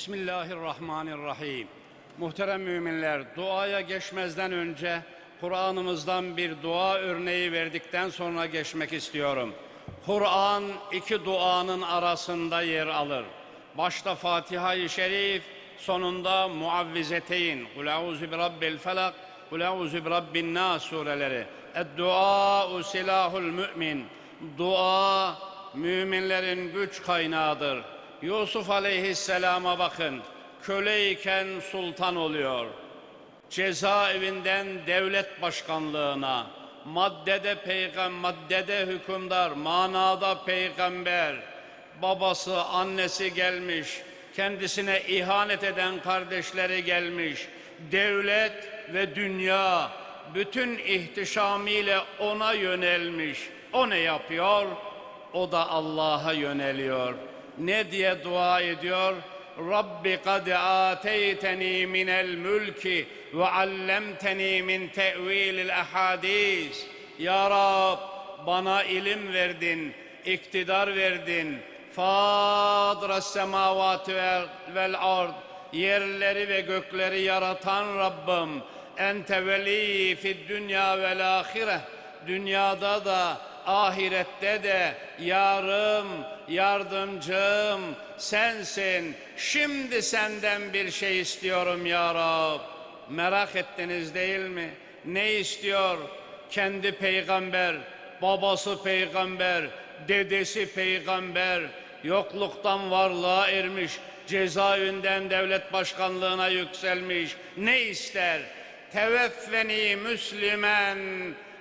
Bismillahirrahmanirrahim. Muhterem müminler, duaya geçmezden önce Kur'an'ımızdan bir dua örneği verdikten sonra geçmek istiyorum. Kur'an iki duanın arasında yer alır. Başta Fatiha-i Şerif, sonunda Muavvizeteyn, Kul euzu bi rabbil felak, Kul euzu bi rabbin nas sureleri. Ed-duâ silahul mümin. Dua müminlerin güç kaynağıdır. Yusuf aleyhisselama bakın. Köleyken sultan oluyor. Cezaevinden devlet başkanlığına, maddede peygamber, maddede hükümdar, manada peygamber, babası, annesi gelmiş, kendisine ihanet eden kardeşleri gelmiş, devlet ve dünya bütün ihtişamıyla ona yönelmiş. O ne yapıyor? O da Allah'a yöneliyor. Ne diye dua ediyor? Rabbi kad ateyteni minel mülki ve allemteni min tevilil ahadis. Ya Rab bana ilim verdin, iktidar verdin. Fadras semavati vel- ard. Yerleri ve gökleri yaratan Rabbim. Ente veli fid dünya vel ahire. Dünyada da ahirette de yarım, yardımcım sensin. Şimdi senden bir şey istiyorum ya Rab. Merak ettiniz değil mi? Ne istiyor? Kendi peygamber, babası peygamber, dedesi peygamber, yokluktan varlığa ermiş, cezaevinden devlet başkanlığına yükselmiş. Ne ister? Teveffeni Müslümen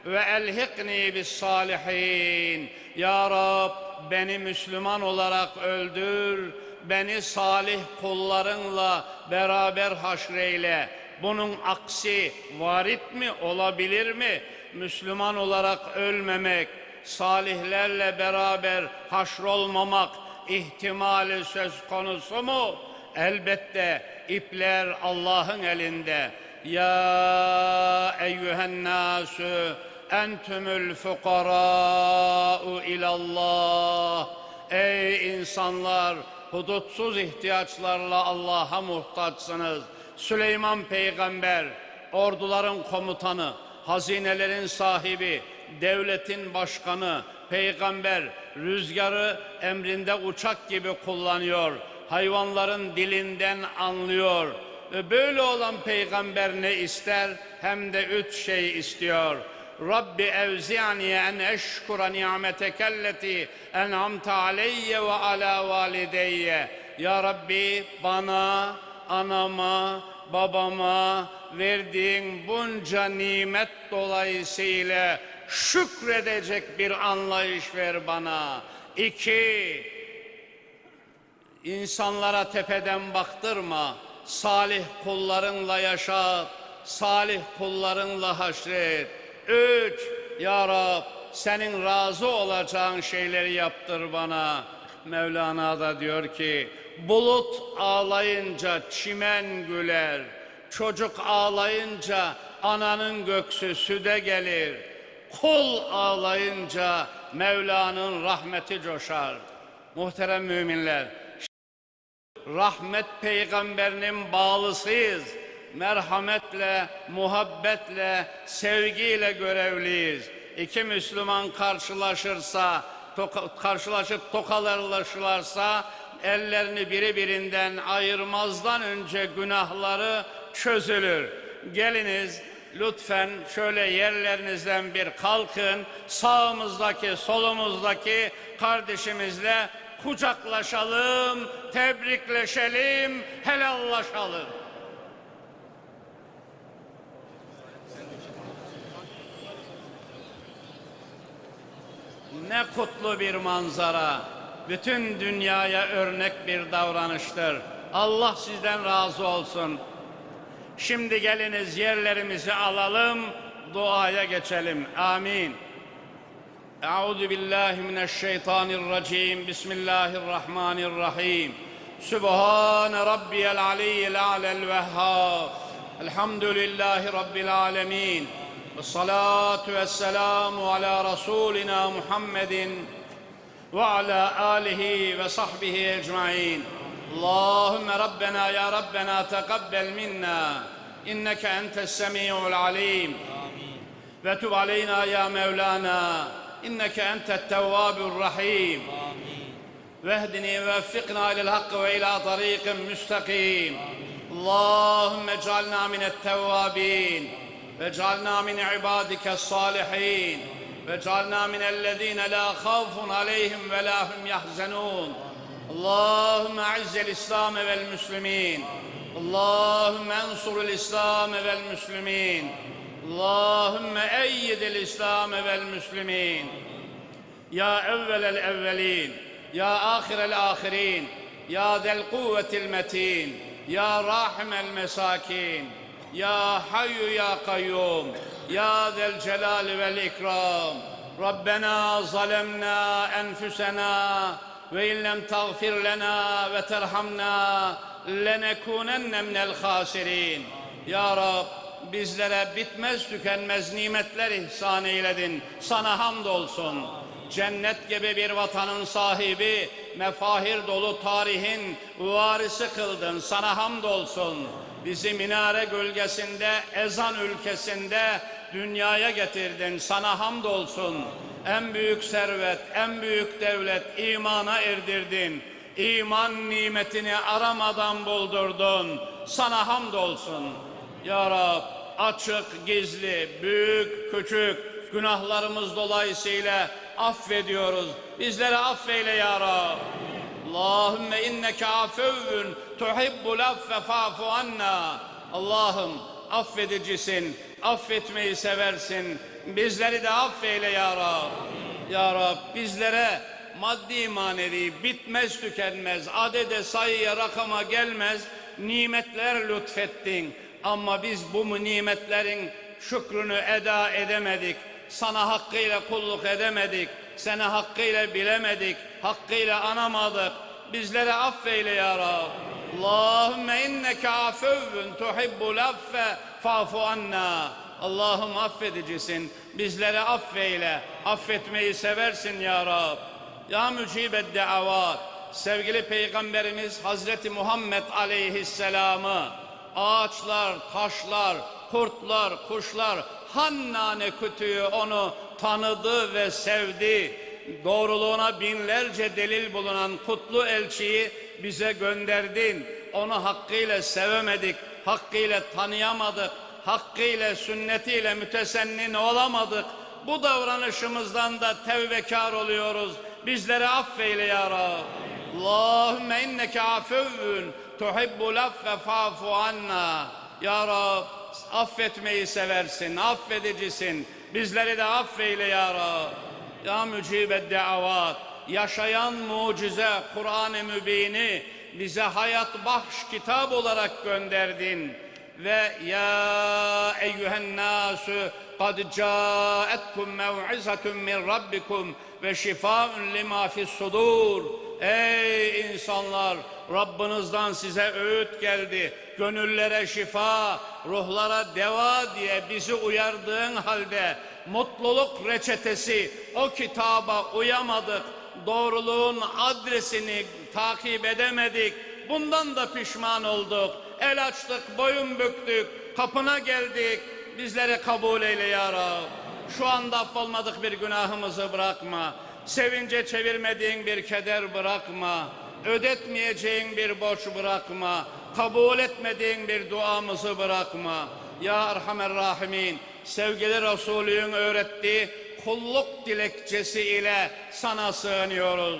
ve elhikni bis salihin. Ya Rab beni Müslüman olarak öldür, beni salih kullarınla beraber haşreyle. Bunun aksi varit mi olabilir mi? Müslüman olarak ölmemek, salihlerle beraber haşrolmamak ihtimali söz konusu mu? Elbette ipler Allah'ın elinde. Ya eyyühen nasu entümül fukara'u ilallah. Ey insanlar hudutsuz ihtiyaçlarla Allah'a muhtaçsınız. Süleyman peygamber orduların komutanı, hazinelerin sahibi, devletin başkanı, peygamber rüzgarı emrinde uçak gibi kullanıyor. Hayvanların dilinden anlıyor. Ve böyle olan peygamber ne ister? Hem de üç şey istiyor. Rabbi evzi'ni en eşkura ni'metekelleti en'amte aleyye ve ala valideyye. Ya Rabbi bana, anama, babama verdiğin bunca nimet dolayısıyla şükredecek bir anlayış ver bana. İki, insanlara tepeden baktırma. Salih kullarınla yaşat, salih kullarınla haşret. Üç, Ya Rab senin razı olacağın şeyleri yaptır bana. Mevlana da diyor ki, bulut ağlayınca çimen güler, çocuk ağlayınca ananın göksü süde gelir, kul ağlayınca Mevla'nın rahmeti coşar. Muhterem müminler, rahmet peygamberinin bağlısıyız. Merhametle, muhabbetle, sevgiyle görevliyiz. İki Müslüman karşılaşırsa, toka- karşılaşıp tokalarlaşırlarsa ellerini biri birinden ayırmazdan önce günahları çözülür. Geliniz lütfen şöyle yerlerinizden bir kalkın. Sağımızdaki, solumuzdaki kardeşimizle kucaklaşalım, tebrikleşelim, helallaşalım. ne kutlu bir manzara. Bütün dünyaya örnek bir davranıştır. Allah sizden razı olsun. Şimdi geliniz yerlerimizi alalım, duaya geçelim. Amin. Euzu billahi mineşşeytanirracim. Bismillahirrahmanirrahim. Subhan rabbiyal aliyyil alel vehhab. Elhamdülillahi rabbil alamin. والصلاة والسلام على رسولنا محمد وعلى آله وصحبه أجمعين. اللهم ربنا يا ربنا تقبل منا إنك أنت السميع العليم. وتب علينا يا مولانا إنك أنت التواب الرحيم. واهدني ووفقنا إلى الحق وإلى طريق مستقيم. اللهم اجعلنا من التوابين. واجعلنا من عبادك الصالحين. واجعلنا من الذين لا خوف عليهم ولا هم يحزنون. اللهم اعز الإسلام والمسلمين. اللهم انصر الإسلام والمسلمين. اللهم أيد الإسلام والمسلمين. يا أول الأولين يا آخر الآخرين يا ذا القوة المتين يا راحم المساكين. يا حي يا قيوم يا ذا الجلال والإكرام ربنا ظلمنا أنفسنا وإن لم تغفر لنا وترحمنا لنكونن من الخاسرين يا رب bizlere bitmez tükenmez nimetler ihsan eyledin. Sana hamdolsun. Cennet gibi bir vatanın sahibi, mefahir dolu tarihin varisi kıldın. Sana hamdolsun. Bizi minare gölgesinde, ezan ülkesinde dünyaya getirdin. Sana hamdolsun. En büyük servet, en büyük devlet imana erdirdin. İman nimetini aramadan buldurdun. Sana hamdolsun. Ya Rab açık, gizli, büyük, küçük günahlarımız dolayısıyla affediyoruz. Bizleri affeyle Ya Rab. Allahümme inneke afevvün tuhibbul affe fa'fu anna. Allah'ım affedicisin, affetmeyi seversin. Bizleri de affeyle Ya Rab. Ya Rab bizlere maddi manevi bitmez tükenmez adede sayıya rakama gelmez nimetler lütfettin. Ama biz bu nimetlerin şükrünü eda edemedik. Sana hakkıyla kulluk edemedik. Seni hakkıyla bilemedik. Hakkıyla anamadık. Bizleri affeyle ya Rab. Allahümme inneke afevvün tuhibbul affe fa'fu anna. Allah'ım affedicisin. Bizleri affeyle. Affetmeyi seversin ya Rab. Ya mücibed davat. Sevgili Peygamberimiz Hazreti Muhammed Aleyhisselam'ı ağaçlar, taşlar, kurtlar, kuşlar, hannane kütüğü onu tanıdı ve sevdi. Doğruluğuna binlerce delil bulunan kutlu elçiyi bize gönderdin. Onu hakkıyla sevemedik, hakkıyla tanıyamadık, hakkıyla sünnetiyle mütesennin olamadık. Bu davranışımızdan da tevbekar oluyoruz. Bizleri affeyle ya Rab. Allahümme inneke afevvün tuhibbul affe fa'fu anna. Ya Rab affetmeyi seversin, affedicisin. Bizleri de affeyle ya Rab. Ya mücibed davat. Yaşayan mucize Kur'an-ı Mübin'i bize hayat bahş kitap olarak gönderdin. Ve ya eyyühen nasu kad caetkum mev'izetun min rabbikum ve şifaun lima fis sudur. Ey insanlar Rabbinizden size öğüt geldi. Gönüllere şifa, ruhlara deva diye bizi uyardığın halde mutluluk reçetesi o kitaba uyamadık. Doğruluğun adresini takip edemedik. Bundan da pişman olduk. El açtık, boyun büktük, kapına geldik. Bizleri kabul eyle ya Rab. Şu anda affolmadık bir günahımızı bırakma. Sevince çevirmediğin bir keder bırakma. Ödetmeyeceğin bir borç bırakma. Kabul etmediğin bir duamızı bırakma. Ya Erhamer Rahimin, sevgili Resulü'nün öğrettiği kulluk dilekçesi ile sana sığınıyoruz.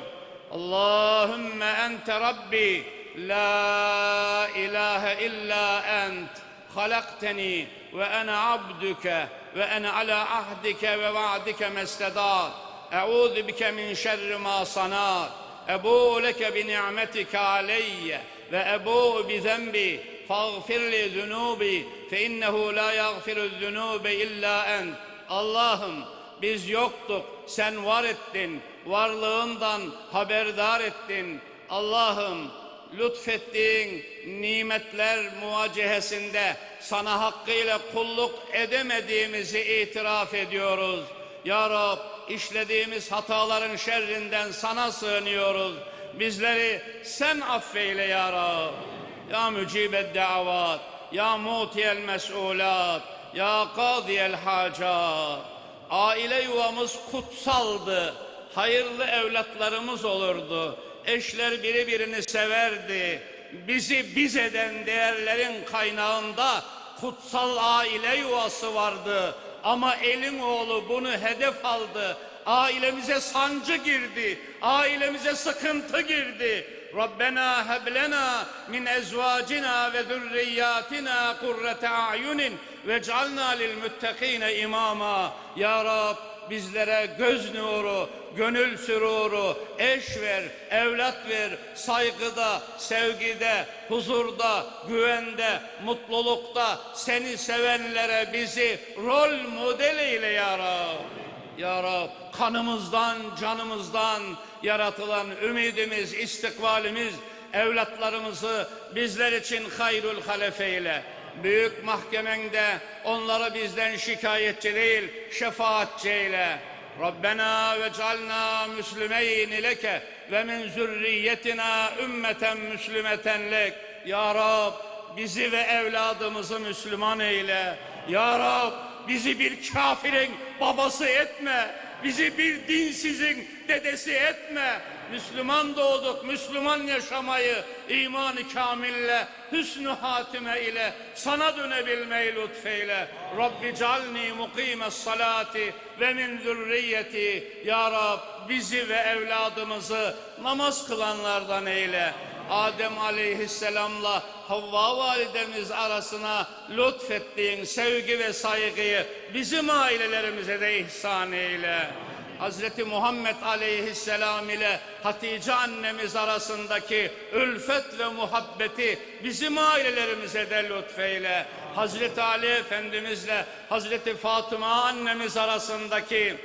Allahümme ente Rabbi la ilahe illa ent halakteni ve ene abduke ve ene ala ahdike ve vaadike mestedat. Eûzu bike min şerri ma sanat. Ebu leke bi ni'metike aleyye ve ebu bi zembi fagfir li zunubi fe innehu la yagfiru zunubi illa ent. Allah'ım biz yoktuk, sen var ettin, varlığından haberdar ettin. Allah'ım lütfettiğin nimetler muvacehesinde sana hakkıyla kulluk edemediğimizi itiraf ediyoruz. Ya Rab işlediğimiz hataların şerrinden sana sığınıyoruz. Bizleri sen affeyle ya Rab. Ya mücibed davat, ya mutiyel mes'ulat, ya kadiyel hacat. Aile yuvamız kutsaldı. Hayırlı evlatlarımız olurdu. Eşler biri birini severdi. Bizi biz eden değerlerin kaynağında kutsal aile yuvası vardı. Ama elin oğlu bunu hedef aldı. Ailemize sancı girdi. Ailemize sıkıntı girdi. Rabbena heblena min ezvacina ve zürriyatina kurrete a'yunin vec'alna lil muttakine imama. Ya Rab bizlere göz nuru, gönül süruru, eş ver, evlat ver, saygıda, sevgide, huzurda, güvende, mutlulukta seni sevenlere bizi rol model eyle ya Rab. Ya Rab kanımızdan, canımızdan yaratılan ümidimiz, istikbalimiz, evlatlarımızı bizler için hayrul halefe eyle. Büyük mahkemende onları bizden şikayetçi değil, şefaatçi eyle. Rabbena ve calna müslümeyni leke ve min zürriyetina ümmeten müslümeten lek. Ya Rab bizi ve evladımızı Müslüman eyle. Ya Rab bizi bir kafirin babası etme. Bizi bir dinsizin dedesi etme. Müslüman doğduk, Müslüman yaşamayı imanı kamille, hüsnü hatime ile sana dönebilmeyi lütfeyle. Rabbi calni mukime salati ve min zürriyeti. Ya Rab bizi ve evladımızı namaz kılanlardan eyle. Adem aleyhisselamla Havva validemiz arasına lütfettiğin sevgi ve saygıyı bizim ailelerimize de ihsan eyle. Hazreti Muhammed aleyhisselam ile Hatice annemiz arasındaki ülfet ve muhabbeti bizim ailelerimize de lütfeyle. Hazreti Ali Efendimizle Hazreti Fatıma annemiz arasındaki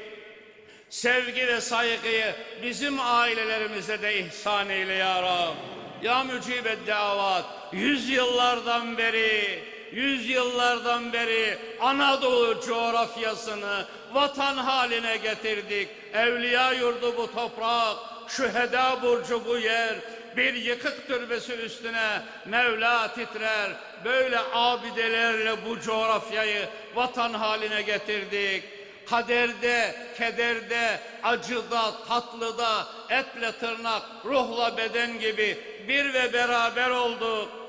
sevgi ve saygıyı bizim ailelerimize de ihsan eyle ya Rab. Ya mücibet davat, yüzyıllardan beri, yüzyıllardan beri Anadolu coğrafyasını vatan haline getirdik. Evliya yurdu bu toprak, şüheda burcu bu yer, bir yıkık türbesi üstüne Mevla titrer. Böyle abidelerle bu coğrafyayı vatan haline getirdik kaderde, kederde, acıda, tatlıda, etle tırnak, ruhla beden gibi bir ve beraber olduk.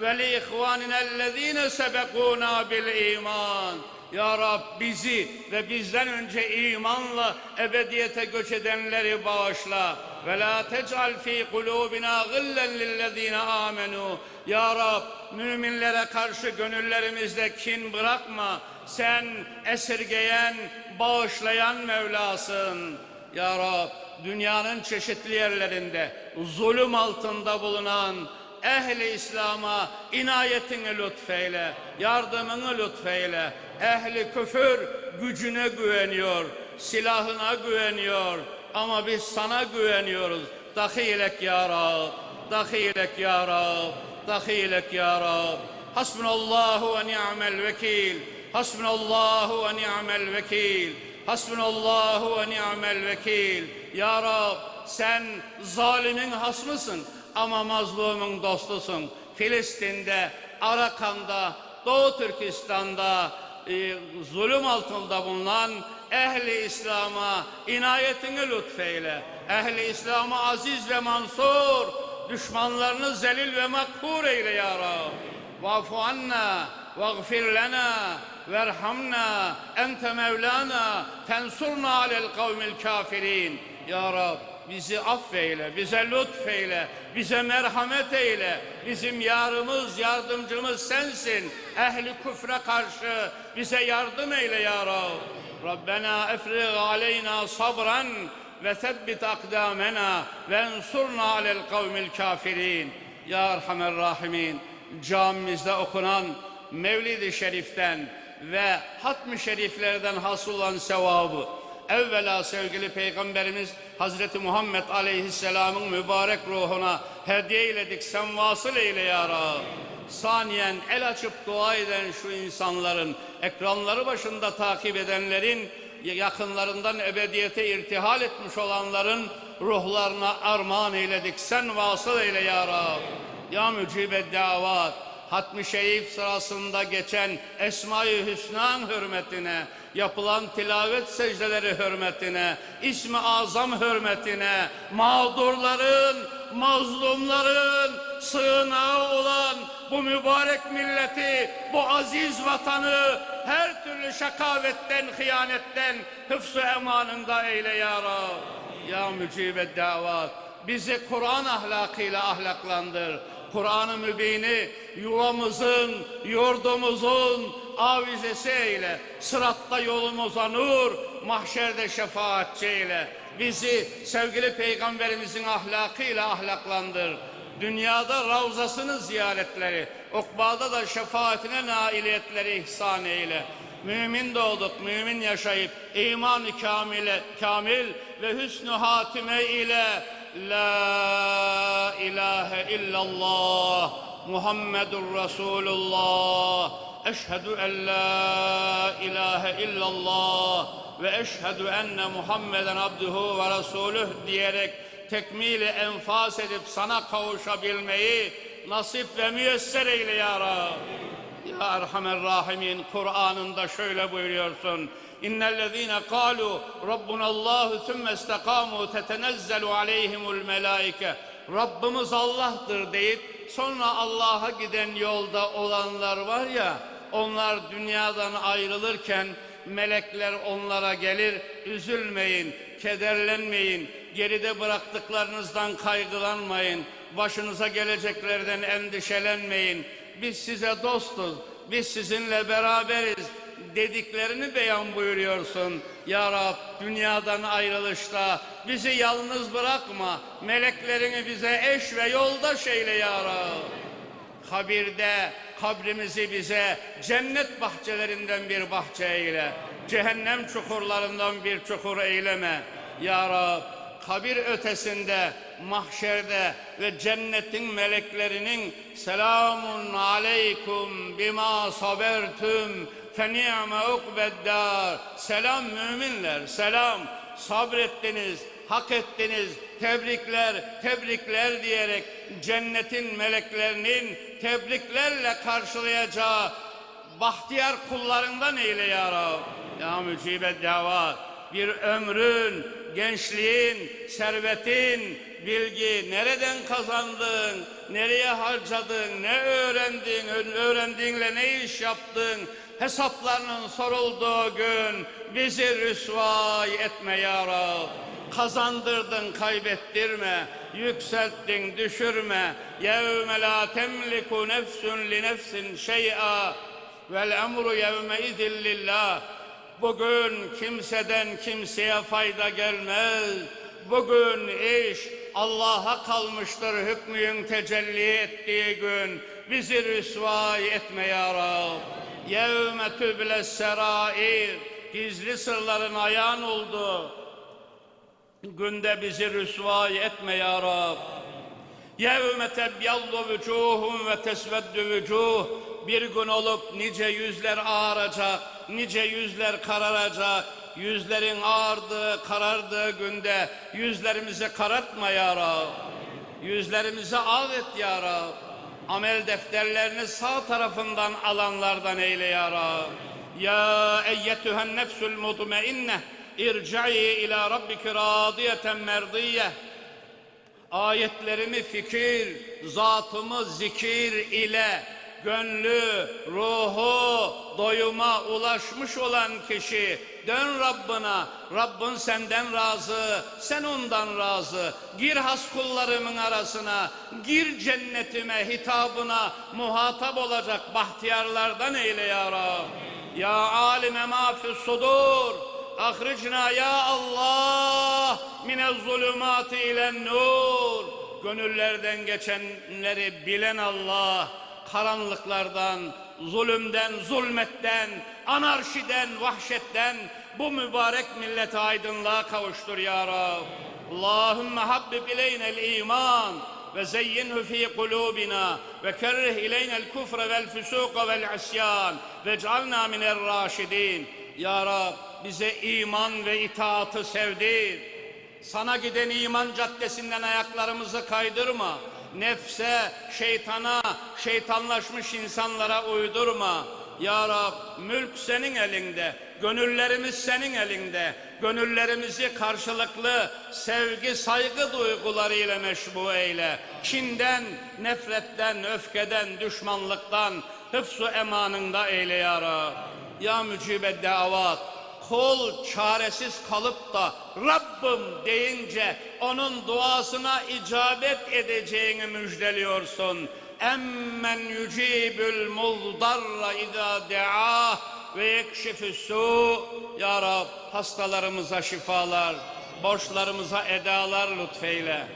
Ve li ihvanina ellezine sebekuna bil iman. Ya Rab bizi ve bizden önce imanla ebediyete göç edenleri bağışla. Ve la tec'al fi kulubina gillen lillezine amenu. Ya Rab müminlere karşı gönüllerimizde kin bırakma. Sen esirgeyen, bağışlayan Mevlasın. Ya Rab dünyanın çeşitli yerlerinde zulüm altında bulunan ehli İslam'a inayetini lütfeyle, yardımını lütfeyle. Ehli küfür gücüne güveniyor, silahına güveniyor ama biz sana güveniyoruz. Dahilek ya Rab, dahilek ya Rab, dahilek ya Rab. Hasbunallahu ve ni'mel vekil. Hasbunallahu ve ni'mel vekil. Hasbunallahu ve ni'mel vekil. Ya Rab sen zalimin hasmısın ama mazlumun dostusun. Filistin'de, Arakan'da, Doğu Türkistan'da e, zulüm altında bulunan ehli İslam'a inayetini lütfeyle. Ehli İslam'a aziz ve mansur, düşmanlarını zelil ve makhur eyle ya Rab. Vafu anna, vaghfir lana, verhamna, ente mevlana, tensurna alel kavmil kafirin. Ya Rab bizi affeyle, bize lütfeyle, bize merhamet eyle. Bizim yarımız, yardımcımız sensin. Ehli küfre karşı bize yardım eyle ya Rab. Rabbena efrig aleyna sabran ve sebbit akdamena ve ensurna alel kavmil kafirin. Ya Erhamer Rahimin camimizde okunan Mevlid-i Şerif'ten ve hatm-ı şeriflerden hasıl olan sevabı evvela sevgili Peygamberimiz Hazreti Muhammed Aleyhisselam'ın mübarek ruhuna hediye eyledik. Sen vasıl eyle ya Rab. Saniyen el açıp dua eden şu insanların, ekranları başında takip edenlerin yakınlarından ebediyete irtihal etmiş olanların ruhlarına armağan eyledik. Sen vasıl eyle ya Rab. Ya mücibe davat. Hatmi Şerif sırasında geçen Esma-i Hüsna'nın hürmetine, yapılan tilavet secdeleri hürmetine, İsmi Azam hürmetine, mağdurların, mazlumların sığınağı olan bu mübarek milleti, bu aziz vatanı her türlü şakavetten, hıyanetten hıfz-ı emanında eyle ya Rab. Ya mücibe davat. Bizi Kur'an ahlakıyla ahlaklandır. Kur'an-ı Mübin'i yuvamızın, yurdumuzun avizesi eyle. Sıratta yolumuza nur, mahşerde şefaatçi eyle. Bizi sevgili peygamberimizin ahlakıyla ahlaklandır. Dünyada ravzasını ziyaretleri, ukbada da şefaatine nailiyetleri ihsan eyle. Mümin doğduk, mümin yaşayıp iman-ı kamile, kamil ve hüsnü hatime ile La ilahe illallah Muhammedur Resulullah Eşhedü en la ilahe illallah ve eşhedü enne Muhammeden abduhu ve resuluh diyerek tekmili enfas edip sana kavuşabilmeyi nasip ve müyesser eyle ya Rab. Ya Erhamer Rahimin Kur'an'ında şöyle buyuruyorsun. İnnellezîne kâlu Rabbunallâhu sümme istekâmû tetenezzelu aleyhimul melâike. Rabbimiz Allah'tır deyip sonra Allah'a giden yolda olanlar var ya onlar dünyadan ayrılırken melekler onlara gelir üzülmeyin, kederlenmeyin, geride bıraktıklarınızdan kaygılanmayın, başınıza geleceklerden endişelenmeyin. Biz size dostuz, biz sizinle beraberiz dediklerini beyan buyuruyorsun. Ya Rab dünyadan ayrılışta bizi yalnız bırakma. Meleklerini bize eş ve yoldaş eyle ya Rab. Kabirde kabrimizi bize cennet bahçelerinden bir bahçe eyle. Cehennem çukurlarından bir çukur eyleme. Ya Rab kabir ötesinde, mahşerde ve cennetin meleklerinin selamun aleykum bima sabertüm ni'me ukbeddar. Selam müminler, selam. Sabrettiniz, hak ettiniz. Tebrikler, tebrikler diyerek cennetin meleklerinin tebriklerle karşılayacağı bahtiyar kullarından eyle ya Rab. Ya mücibe davat. Bir ömrün, gençliğin, servetin, bilgi nereden kazandın, nereye harcadın, ne öğrendin, öğrendiğinle ne iş yaptın, hesaplarının sorulduğu gün bizi rüsvay etme ya Rab. Kazandırdın kaybettirme, yükselttin düşürme. Yevme la temliku nefsun li nefsin şey'a vel emru yevme izin lillah. Bugün kimseden kimseye fayda gelmez. Bugün iş Allah'a kalmıştır hükmün tecelli ettiği gün. Bizi rüsvay etme ya Rab. Yevme tüble serair. Gizli sırların ayağın oldu. Günde bizi rüsvay etme ya Rab. Yevme tebyallu vücuhum ve tesveddü vücuh. Bir gün olup nice yüzler ağaracak, nice yüzler kararacak. Yüzlerin ağardığı, karardığı günde yüzlerimizi karartma ya Rab. Yüzlerimizi al et ya Rab. Amel defterlerini sağ tarafından alanlardan eyle ya Rab. Ya eyyetühen nefsul mutmainneh irca'i ila rabbiki radiyeten merdiyeh ayetlerimi fikir, zatımı zikir ile gönlü, ruhu doyuma ulaşmış olan kişi dön Rabbına. Rabbin senden razı, sen ondan razı. Gir has kullarımın arasına, gir cennetime, hitabına muhatap olacak bahtiyarlardan eyle ya Rab. Ya alime ma sudur. Ahricna ya Allah mine zulümati ile nur. Gönüllerden geçenleri bilen Allah karanlıklardan, zulümden, zulmetten, anarşiden, vahşetten bu mübarek milleti aydınlığa kavuştur ya Rab. Allahümme habbib ileynel iman ve zeyyinhu fi kulubina ve kerrih ileynel kufre vel füsuqa vel isyan ve cealna minel raşidin. Ya Rab bize iman ve itaatı sevdir. Sana giden iman caddesinden ayaklarımızı kaydırma. Nefse, şeytana, şeytanlaşmış insanlara uydurma. Ya Rab, mülk senin elinde, gönüllerimiz senin elinde. Gönüllerimizi karşılıklı sevgi, saygı duygularıyla meşbu eyle. Kinden, nefretten, öfkeden, düşmanlıktan, hıfzu emanında eyle ya Rab. Ya mücibe davat, kul çaresiz kalıp da Rabbim deyince onun duasına icabet edeceğini müjdeliyorsun. Emmen yücibül muzdarra izâ de'ah ve yekşifü su. Ya Rab hastalarımıza şifalar, borçlarımıza edalar lütfeyle.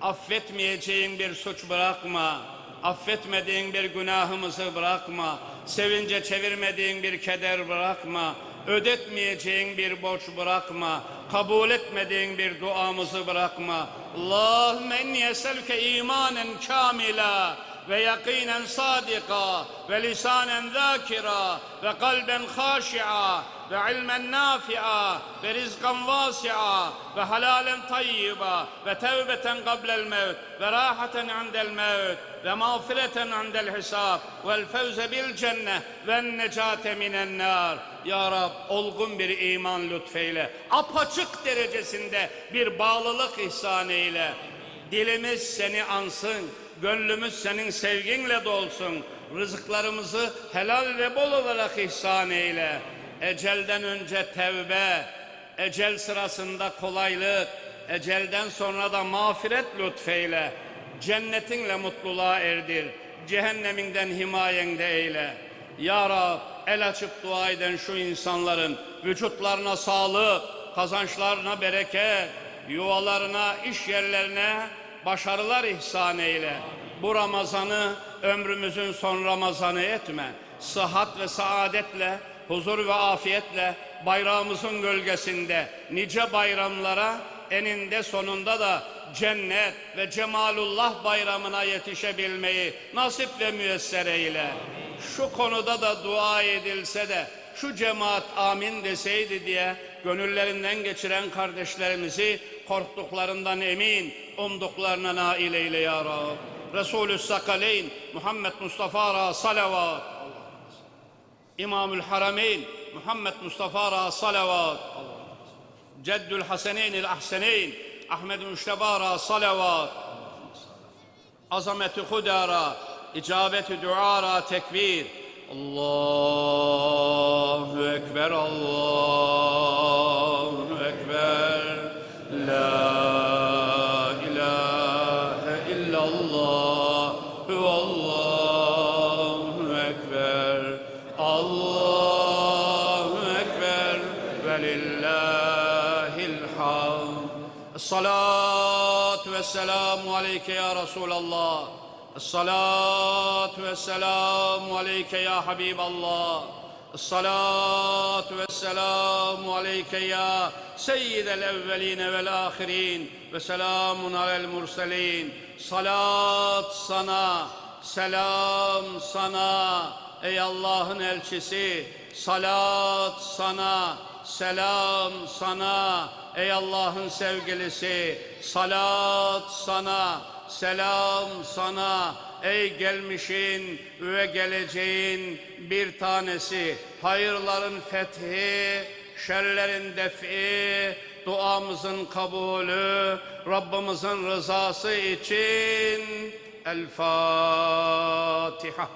Affetmeyeceğin bir suç bırakma. Affetmediğin bir günahımızı bırakma. Sevince çevirmediğin bir keder bırakma. Ödetmeyeceğin bir borç bırakma. Kabul etmediğin bir duamızı bırakma. Allahümme inni eselke imanen kamila ve yakinen sadika ve lisanen zakira ve kalben haşi'a ve ilmen nafi'a ve rizkan vasi'a ve halalen tayyiba ve tevbeten qablel mevt ve rahaten indel mevt ve mağfireten indel hisab vel fevze bil cennet ve necate minen nar. Ya Rab olgun bir iman lütfeyle, apaçık derecesinde bir bağlılık ihsan eyle. Dilimiz seni ansın, gönlümüz senin sevginle dolsun. Rızıklarımızı helal ve bol olarak ihsan eyle. Ecelden önce tevbe, ecel sırasında kolaylık, ecelden sonra da mağfiret lütfeyle. Cennetinle mutluluğa erdir, cehenneminden himayende eyle. Ya Rab, el açıp dua eden şu insanların vücutlarına sağlık, kazançlarına bereket, yuvalarına, iş yerlerine başarılar ihsan eyle. Bu Ramazan'ı ömrümüzün son Ramazanı etme. Sıhhat ve saadetle, huzur ve afiyetle bayrağımızın gölgesinde nice bayramlara eninde sonunda da cennet ve cemalullah bayramına yetişebilmeyi nasip ve müyesser eyle. Şu konuda da dua edilse de şu cemaat amin deseydi diye gönüllerinden geçiren kardeşlerimizi korktuklarından emin, umduklarına nail eyle ya Rab. Resulü Sakaleyn Muhammed Mustafa Ra salavat. İmamül Harameyn Muhammed Mustafa Ra salavat. Ceddül Haseneyn el Ahseneyn Ahmed Müşteba Ra salavat. Azameti Huda Ra icabeti dua Ra tekbir. Allahu Ekber Allahu Ekber. La ilahe illallah Allahu Ekber. Allahu Ekber. Ve lillahil hamd. Esselatu vesselamu aleyke ya Resulallah Esselatu vesselamu aleyke ya Habiballah. Esselatu vesselamu aleyke ya seyyidel evveline vel ahirin ve selamun alel murselin. Salat sana, selam sana ey Allah'ın elçisi. Salat sana, selam sana ey Allah'ın sevgilisi, salat sana, selam sana. Ey gelmişin ve geleceğin bir tanesi. Hayırların fethi şerlerin defi duamızın kabulü Rabbimizin rızası için El Fatiha